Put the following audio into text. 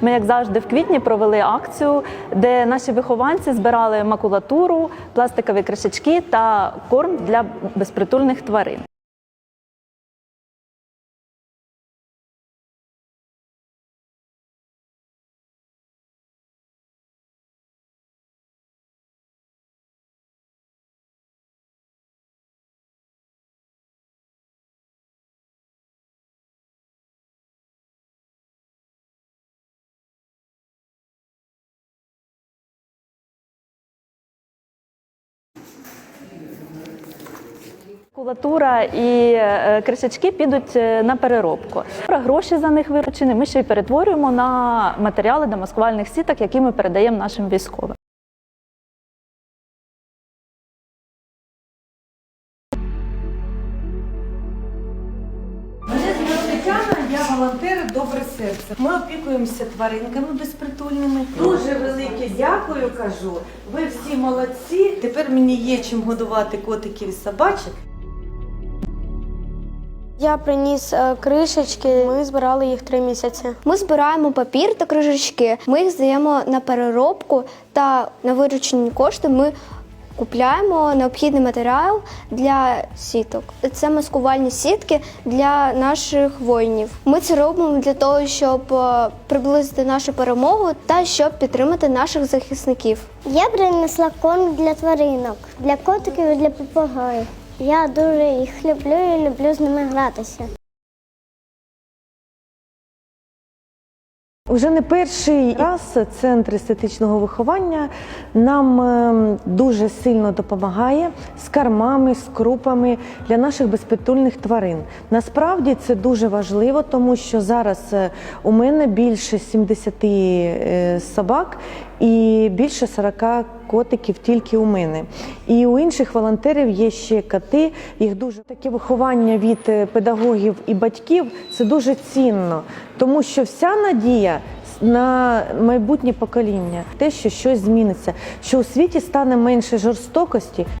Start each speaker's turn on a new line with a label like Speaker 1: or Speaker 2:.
Speaker 1: Ми, як завжди, в квітні провели акцію, де наші вихованці збирали макулатуру, пластикові кришечки та корм для безпритульних тварин. Макулатура і е, кришечки підуть е, на переробку. Гроші за них виручені ми ще й перетворюємо на матеріали для маскувальних сіток, які ми передаємо нашим військовим.
Speaker 2: Я волонтер Добре серце. Ми опікуємося тваринками безпритульними. Дуже велике дякую, кажу. Ви всі молодці. Тепер мені є чим годувати котиків і собачок.
Speaker 3: Я приніс е, кришечки. Ми збирали їх три місяці.
Speaker 4: Ми збираємо папір та крижечки. Ми їх здаємо на переробку та на виручені кошти ми купляємо необхідний матеріал для сіток. Це маскувальні сітки для наших воїнів. Ми це робимо для того, щоб е, приблизити нашу перемогу та щоб підтримати наших захисників.
Speaker 5: Я принесла корм для тваринок, для котиків і для попугаїв. Я дуже їх люблю і люблю з ними гратися.
Speaker 2: Уже не перший раз центр естетичного виховання нам е, дуже сильно допомагає з кормами, з крупами для наших безпритульних тварин. Насправді це дуже важливо, тому що зараз е, у мене більше 70 е, собак і більше 40 котиків тільки у мене. І у інших волонтерів є ще коти. Їх дуже таке виховання від е, педагогів і батьків це дуже цінно, тому що вся надія на майбутнє покоління, те, що щось зміниться, що у світі стане менше жорстокості,